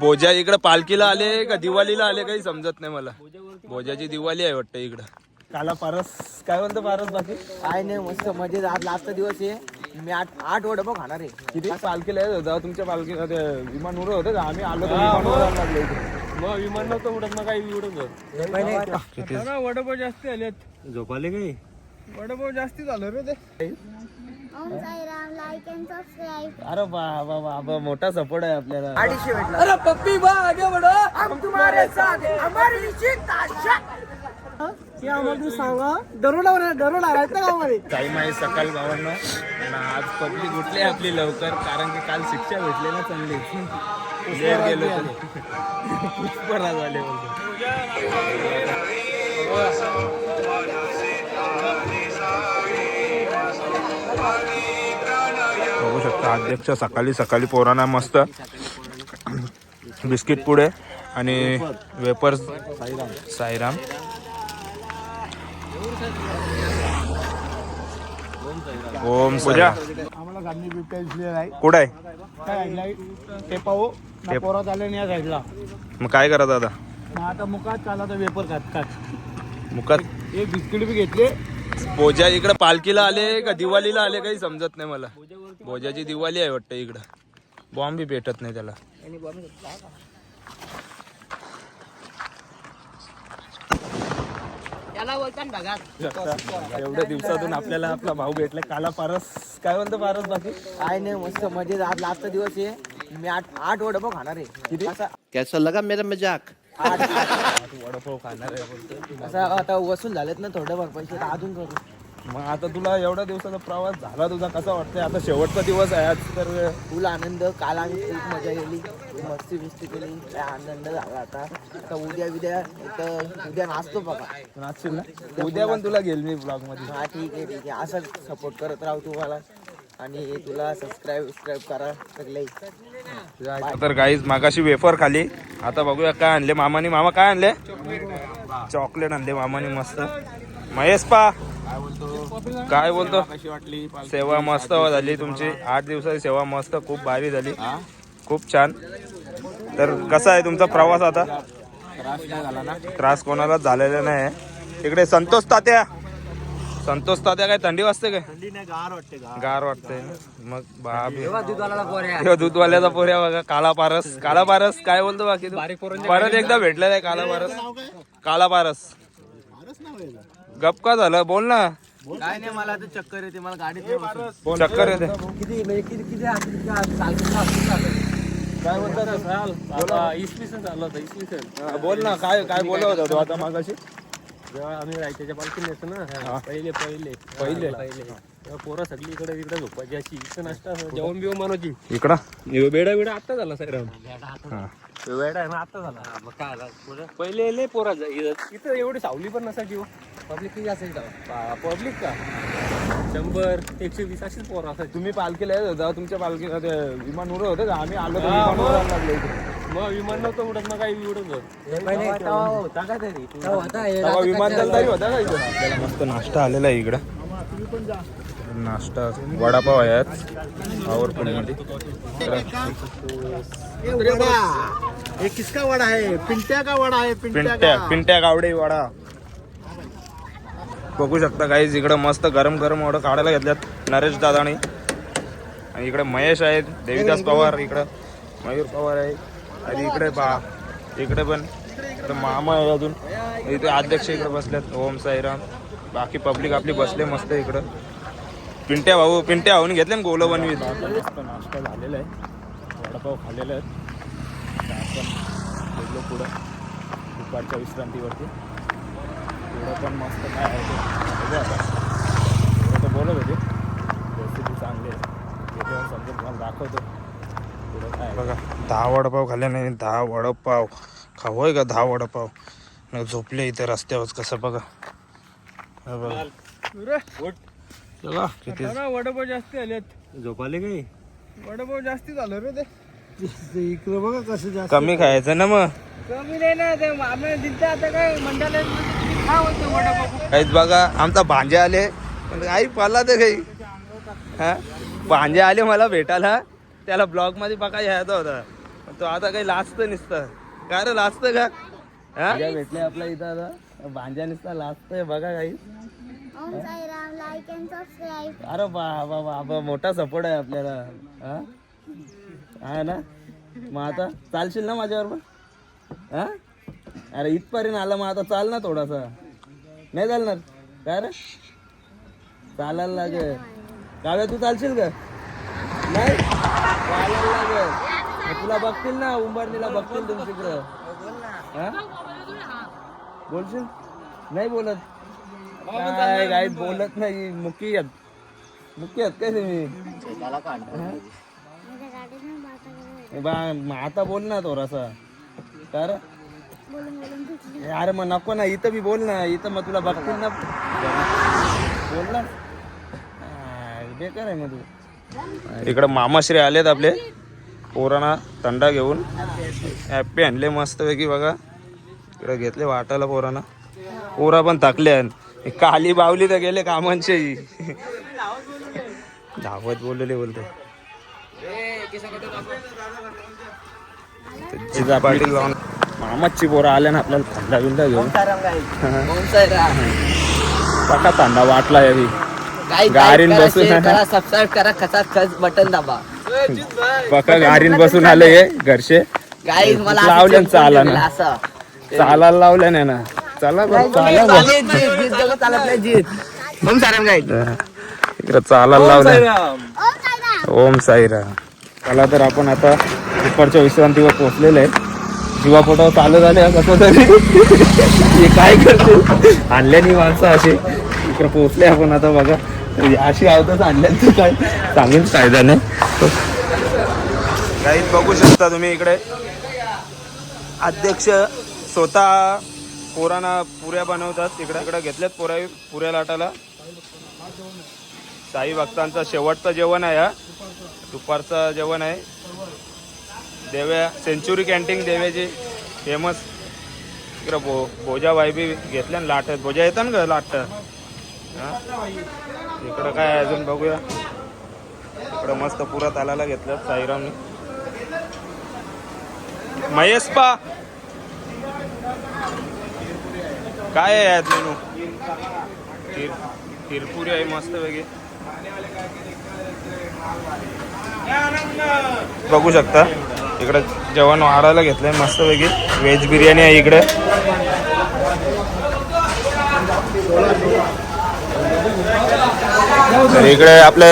भोजा इकडे पालखीला आले का दिवाळीला आले काही समजत नाही मला. भोजाची दिवाळी आहे वाटतं इकडं. काला पारस. काय म्हणतो पारस बाकी? काय नाही मस्त मजेत. आज लास्ट दिवस आहे. मी आठ आठ वडापाव खाणार आहे. किती? पालखीला येत होता तुमच्या पालखीला ते विमान उडत होतं का? आम्ही आलो तर विमान उडायला लागलं इकडे. मग विमान नव्हतं उडत मग काही उडत होत. वडापाव जास्त आलेत. झोपाले काही? वडापाव जास्ती झालं रे ते. Om Sairam like and subscribe अरे बाबा बाबा मोठा सपोर्ट आहे आपल्याला. अडीचशे भेटला. अरे पप्पी बा आगे बढो हम तुम्हारे साथ हैं. हमारी निश्चित आशा. आम्हाला सांगा. दरोडा दरोडा राहायचं का आम्हाला टाईम आहे सकाळ भावांना. आणि आज पब्लिक उठली आपली लवकर कारण की काल शिक्षा भेटली ना चांगली. गेलो पुष्पराज आले. अध्यक्ष सकाळी सकाळी पोरांना मस्त बिस्किट पुढे आणि वेपर्स साईराम. ओम पूजा कुठं आहे? पोरात आले नाही साईडला. मग काय करा दादा? आता मुखात चाला तर वेपर खात खात. मुखात एक बिस्किट बी घेतले. भोजा इकडे पालखीला आले का दिवाळीला आले काही समजत नाही मला. भोजाची दिवाळी आहे वाटतं इकडं. बॉम्ब बी भेटत नाही त्याला. एवढ्या दिवसातून आपल्याला आपला भाऊ भेटला काला पारस. काय म्हणतो पारस बाकी? काय नाही मस्त मजेत. आज लास्ट दिवस आहे. मी आठ आठ वडापाव खाणार आहे. किती? कैसा लगा मेरा मजाक? आठ. वडापाव खाणार आहे बोलतो असा आता वसूल झालेत ना थोडेफार पैसे अजून करू. मग आता तुला एवढ्या दिवसाचा प्रवास झाला तुझा कसा वाटतंय? आता शेवटचा दिवस आहे आज तर फुल आनंद. काल आम्ही खूप मजा केली. मस्ती बिस्ती केली. काय आनंद झाला आता. आता उद्या उद्या इथं उद्या नाचतो बघा. नाचशील ना? उद्या पण तुला घेईल मी ब्लॉगमध्ये. हा ठीक आहे ठीक आहे. असंच सपोर्ट करत राहू तुम्हाला आणि तुला सबस्क्राईब सबस्क्राईब करा सगळे. तर गाईज मागाशी वेफर खाली. आता बघूया काय आणले. मामानी मामा काय आणले? चॉकलेट आणले मामानी मस्त. महेश पा. काय बोलतो? सेवा मस्त झाली तुमची. आठ दिवसाची सेवा मस्त खूप भारी झाली. खूप छान. तर कसा आहे तुमचा प्रवास आता? त्रास कोणालाच झालेला नाही. तिकडे संतोष तात्या. संतोष तात्या काय थंडी वाजते काय? गार वाटते गार. वाटते. मग ह्यो दूधवाल्याचा पोऱ्या बघा काला पारस. काला पारस काय बोलतो बाकी? परत एकदा भेटलेला आहे काला पारस. काला पारस. गप का झालं? बोल ना. काय नाही मला आता चक्कर येते मला गाडीत नाही बसून. चक्कर येते. किती म्हणजे किती किती किती चालतं चालतं काय बोलतात इसवी सन झालं होतं इसवी सन बोल ना काय काय बोलत होता तू आता मागाशी? जेव्हा आम्ही रायच्याच्या पालखीत येतो ना पहिले पहिले. पहिले? पहिले. तेव्हा पोरं सगळी इकडे इकडे झोपायची अशी इथं नाश्ता जेवण बिवण बनवायची. इकडं? बेडा बेडा आता झाला हा. वेडा आहे ना आता झाला. मग काय आला पहिले लय पोरा इथं एवढी सावली पण नसायची हो. पब्लिक किती असेल पब्लिक का? शंभर एकशे वीस अशीच पोरं असायची. तुम्ही पालखीला येत होता तुमच्या पालखीला ते विमान उडत होतं का आम्ही आलो तर विमान उडायला लागलं इकडे. मग विमान नव्हतं उडत मग काही उडत होत. होता का तरी? तेव्हा विमानतळ तरी होता. का इकडे आपल्याला मस्त नाश्ता आलेला आहे इकडं. नाश्ता वडापाव आहे आज आवरपुणीमध्ये हे किसका वडा आहे? पिंट्या का वडा आहे? पिंट्या पिंट्या गावडे वडा. बघू शकता काही इकडं मस्त गरम गरम ऑर्डर काढायला घेतल्यात नरेश दादानी. आणि इकडे महेश आहेत देवीदास पवार इकडं मयूर पवार आहे. आणि इकडे बा इकडे पण इकडे मामा आहे अजून. इथे अध्यक्ष इकडे बसल्यात ओम साईराम. बाकी पब्लिक आपली बसले मस्त इकडं. पिंट्या भाऊ पिंट्या भाऊन घेतले ना गोलं बनवी नाश्ता झालेला आहे. वडापाव खाल्लेला आहे. पुढं. दुपारच्या विश्रांतीवरती. पुढं पण मस्त काय आहे ते. बघू तर बोलत होते. रेसिपी चांगली आहे. ते पण समजा तुम्हाला दाखवतो. पुढं काय बघा दहा वडापाव खाल्ले नाही दहा वडापाव. खावं का दहा वडापाव? न झोपले इथे रस्त्यावर कसं बघा. बघा. चला. किती वडापाव जास्ती आलेत. झोपाले काही वडापाव जास्ती झालं रे ते. इकडे बघा कसं जास्त कमी खायचं ना मग. कमी नाही ना ते आम्ही दिलते आता काय वडापाव काहीच बघा आमचा भांजे आले. पण आई पाला ते काही. हा? भांजे आले मला भेटायला. त्याला ब्लॉगमध्ये बघा यायचा होता. तो आता काही लाजत नुसतं. काय रे लाजत का? हा? भेटले आपल्या इथं आता. भांजा निसता लाजतोय बघा काही. अरे बाबा बाबा मोठा सपोर्ट आहे आपल्याला. हा? हा ना? मग आता चालशील ना माझ्याबरोबर? हा? अरे इथपर्यंत आला मग आता चाल ना थोडासा. नाही चालणार. काय रे? चालायला लागेल. काव्या तू चालशील का? नाही? चालायला लागेल. तुला बघतील ना उंबरणीला बघतील तुमच्याकडं हा? बोलशील? नाही बोलत. काय काय बोलत नाही. मुकी आहेत मुकी आहेत काय तुम्ही? बा आता बोल ना थोडासा. तुटली अरे मग नको ना इथं बी बोल ना इथं मग तुला बघतील ना. बोल ना. हा, बेकार आहे मग तू इकडे मामाश्री आलेत आपले. पोरांना थंडा घेऊन. हॅप्पी आणले मस्तपैकी बघा. इकडे घेतले वाटायला पोरांना. पोरा पण थकले आणि काली बावली तर गेले कामांचे. धावत बोललेले बोलते जिजा पाटील लावून मामाची पोरं आल्या ना आपल्याला थंडा बिंडा घेऊन. पका थंडा वाटला यावी गाडीन बसून. सबस्क्राईब करा खचा खच बटन दाबा. पका गाडीन बसून आले हे घरचे. गाईज मला लावलं चाला ना चालायला लावलं नाही ना. चला बरं, चाला बरं. इकडं चालायला लावलं. ओम साईराम. ओम साईराम. चला तर आपण आता दुपारच्या विश्रांतीवर पोहोचलेलो आहे जीवापोटावर चालू झाले कसं तरी. हे काय करते? आणल्याने माणसं अशी इकडे पोचले आपण आता बघा. म्हणजे अशी आवतच आणल्या काय. सांगेन फायदा नाही काही बघू शकता तुम्ही इकडे. अध्यक्ष स्वतः पोरांना पुऱ्या बनवतात. इकडे इकडे घेतल्यात पुऱ्या पुऱ्या लाटाला साई भक्तांचं शेवटचं जेवण आहे हा. दुपारचं जेवण आहे. देव्या सेंचुरी कॅन्टीन देव्याची फेमस इकडं भो भोजाबाई बी घेतल्या ना लाट भोजा येतात ना ग लाटत? इकडं काय अजून बघूया. इकडं मस्त पुरा तालाला घेतलं साईरामनी. महेश पा काय आहे यात मेनू? खीर तिरपुरी आहे मस्त वेगळी. बघू शकता. इकडे जेवण वाढायला घेतलंय मस्तपैकी व्हेज बिर्याणी आहे इकडे. इकडे आपले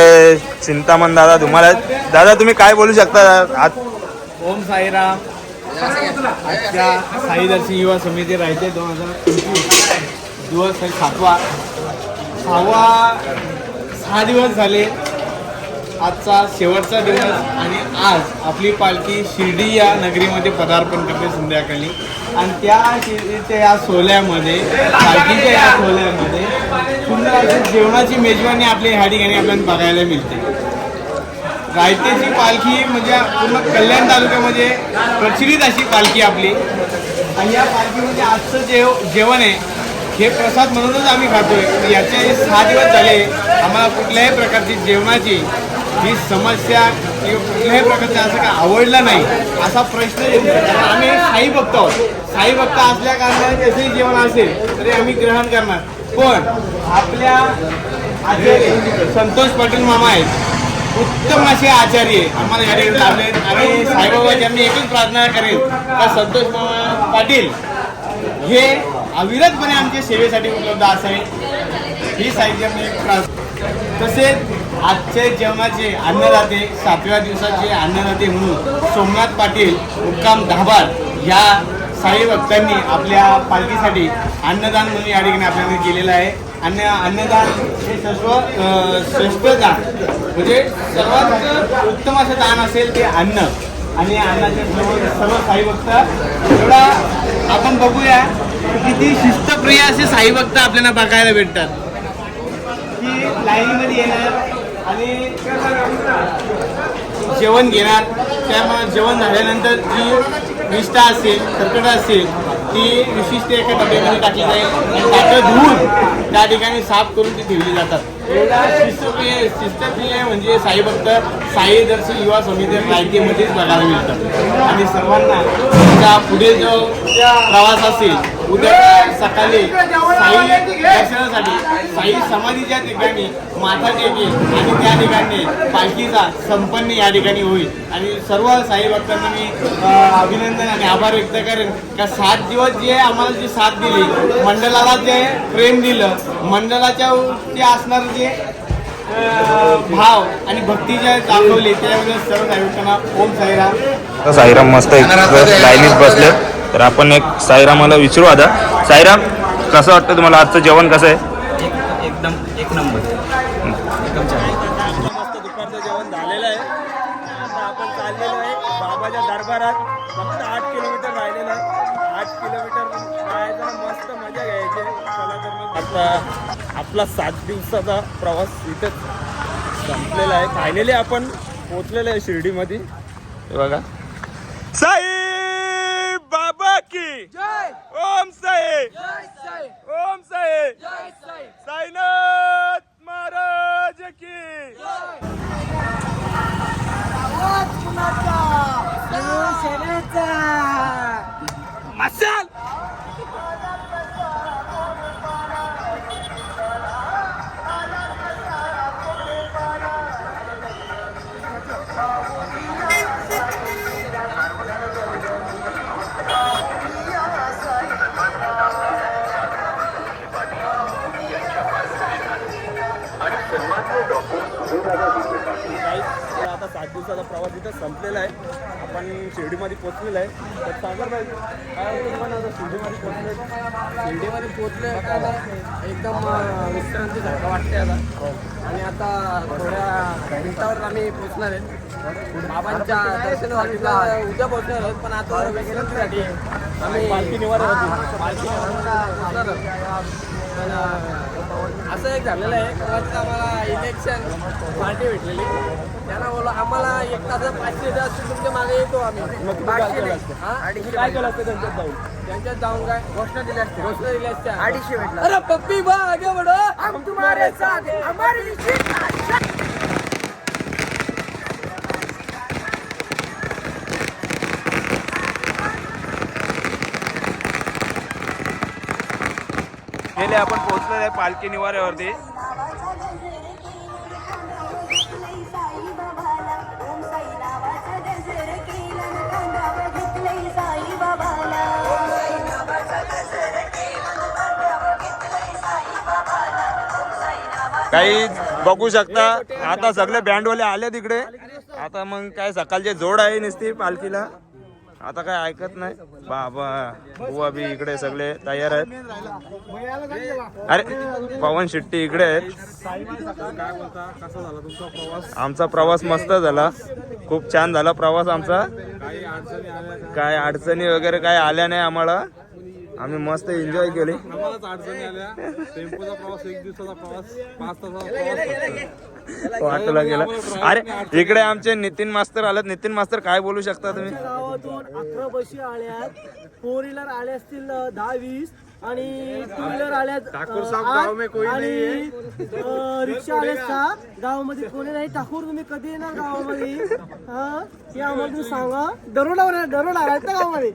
चिंतामण दादा तुम्हाला दादा तुम्ही काय बोलू शकता? आज ओम साईराम. आजच्या साईदर्शी युवा समिती राहते दोन हजार पंचवीस. दिवस सातवा सहावा सहा दिवस झाले. आजचा शेवटचा दिवस आणि आज आपली पालखी शिर्डी या नगरीमध्ये पदार्पण करते संध्याकाळी. आणि त्या शिर्डीच्या या सोहळ्यामध्ये पालखीच्या या सोहळ्यामध्ये सुंदर अशी जेवणाची मेजवानी आपल्या ह्या ठिकाणी आपल्याला बघायला मिळते. रायतेची पालखी म्हणजे पूर्ण कल्याण तालुक्यामध्ये प्रचलित अशी पालखी आपली. आणि या पालखीमध्ये आजचं जेव जेवण आहे हे प्रसाद म्हणूनच आम्ही खातोय. याचे सहा दिवस झाले आम्हाला कुठल्याही प्रकारची जेवणाची ही समस्या कुठल्याही प्रकारचा असं काय आवडला नाही असा प्रश्न येत. नाही. आम्ही साई भक्त आहोत. साई भक्त असल्या कारणाने जसंही जेवण असेल तरी आम्ही ग्रहण करणार. पण आपल्या आचार्य संतोष पाटील मामा आहेत. उत्तम असे आचार्य आम्हाला या ठिकाणी लाभले आणि साईबाबांची मी एकच प्रार्थना करेन का संतोष मामा पाटील हे अविरतपणे आमच्या सेवेसाठी उपलब्ध असावे. ही साहित्य मी तसेच आजचे जेवणाचे अन्नदाते सातव्या दिवसाचे अन्नदाते म्हणून सोमनाथ पाटील मुक्काम धाबार या साई भक्तांनी आपल्या पालखीसाठी अन्नदान म्हणून या ठिकाणी आपल्याला केलेलं आहे. अन्न अन्नदान हे सर्व अं, श्रेष्ठ दान. म्हणजे सर्वात उत्तम असं दान असेल ते अन्न. आणि अन्नाचे सर्व सर्व साई भक्त एवढा आपण बघूया किती शिस्तप्रिय असे साई भक्त आपल्याला बघायला भेटतात. की लाईनीमध्ये येणार आणि जेवण घेणार. त्यामुळे जेवण झाल्यानंतर जी निष्ठा असेल कर्कट असेल ती विशिष्ट एका डब्यामध्ये टाकली जाईल. आणि ताटं धुवून त्या ठिकाणी साफ करून ती ठेवली जातात. शिस्तप्रिय म्हणजे साई भक्त साई दर्शन युवा समिती रायतेमध्येच बघायला मिळतं आणि सर्वांना पुढे जो प्रवास असेल उद्या सकाळी साई दर्शनासाठी साई समाधीच्या ठिकाणी माथा टेकेल आणि त्या ठिकाणी पालखीचा संपन्न या ठिकाणी होईल. आणि सर्व साई भक्तांना मी अभिनंदन आणि आभार व्यक्त करेन. का सात दिवस जे आम्हाला जी साथ दिली मंडळाला जे प्रेम दिलं मंडळाच्या ते असणारं जे अं, भाव आणि भक्ती जे दाखवली त्याबद्दल सर्व भक्तांना ओम साईराम. साईराम मस्त एक लाईनीत बसले तर आपण एक साईरामाला विचारू आता. साईराम कसं वाटतं तुम्हाला आजचं जेवण कसं आहे? एकदम एक नंबर. आपला सात दिवसाचा प्रवास इथंच संपलेला आहे. फायनली आपण पोचलेलो आहे शिर्डीमध्ये. हे बघा. साई बाबा की. ओम साई ओम साई साईनाथ महाराज की. संपलेला आहे आपण शिर्डीमध्ये पोचलेलो आहे तर सांगा भाई काय तुम्हाला आता शिर्डीमध्ये पोचले शिर्डीमध्ये पोहोचले आता एकदम अं, विश्रांतीसारखं वाटते आता आणि आता थोड्या मिनिटावर आम्ही पोचणार आहे बाबांच्या दर्शनाला उद्या पोहोचणार आहोत पण आता विश्रांतीसाठी आम्ही पालखी निवारा पालखी निवाराला असं एक झालेलं आहे कदाचित आम्हाला इलेक्शन पार्टी भेटलेली. त्यांना बोला आम्हाला एक तास पाचशे द्या असतील तुमच्या मागे येतो आम्ही. पाचशे नाही. हा? काय केलं असतं त्यांच्यात जाऊन? त्यांच्यात जाऊन काय? घोषणा दिली असते घोषणा दिली असते अडीचशे भेटला. अरे पप्पी बा आगे बढो हम तुम्हारे साथ. हमारी गेले आपण पोहोचलेलो आहे पालखी निवाऱ्यावरती. काही बघू शकता आता सगळे बँडवाले आले तिकडे आता मग काय सकाळचे जोड आहे नुसती पालखीला. आता काय ऐकत नाही? बाबा बुवा बी इकडे सगळे तयार आहेत. अरे पवन शेट्टी इकडे आहेत. आमचा प्रवास मस्त झाला. खूप छान झाला प्रवास आमचा. काय अडचणी वगैरे काय आल्या नाही आम्हाला. आम्ही मस्त एन्जॉय केली. आल्या वाटला गेला. अरे इकडे आमचे नितीन मास्तर आलेत. नितीन मास्तर काय बोलू शकता तुम्ही? गावातून अकरा बशी आल्यात. फोर व्हीलर आले असतील दहा वीस. आणि टू व्हीलर आठ. आणि अं, रिक्षा आल्यात सहा गावामध्ये कोणी नाही. ठाकूर तुम्ही कधी येणार गावामध्ये? हा हे आम्हाला तुम्ही सांगा. दरोडा दरोडा आलात ना गावामध्ये?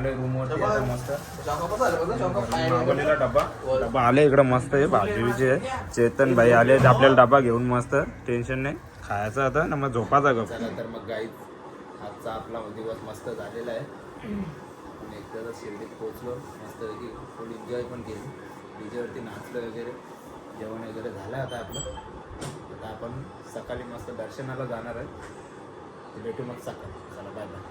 आलोय मस्त. डब्बा डब्बा आले इकडं मस्त आहे भाजीचे चेतन भाई आले आपल्याला डब्बा घेऊन मस्त. टेन्शन नाही. खायचं आता ना मग झोपाचा गप तर मग गाई आजचा आपला दिवस मस्त झालेला आहे. एकदा शिर्डीत पोहोचलो. मस्तपैकी थोडी एन्जॉय पण केली. डीजेवरती नाचलं वगैरे. जेवण वगैरे झालं आता आपलं. आता आपण सकाळी मस्त दर्शनाला जाणार आहे. भेटू मग सकाळी. चला बाय बाय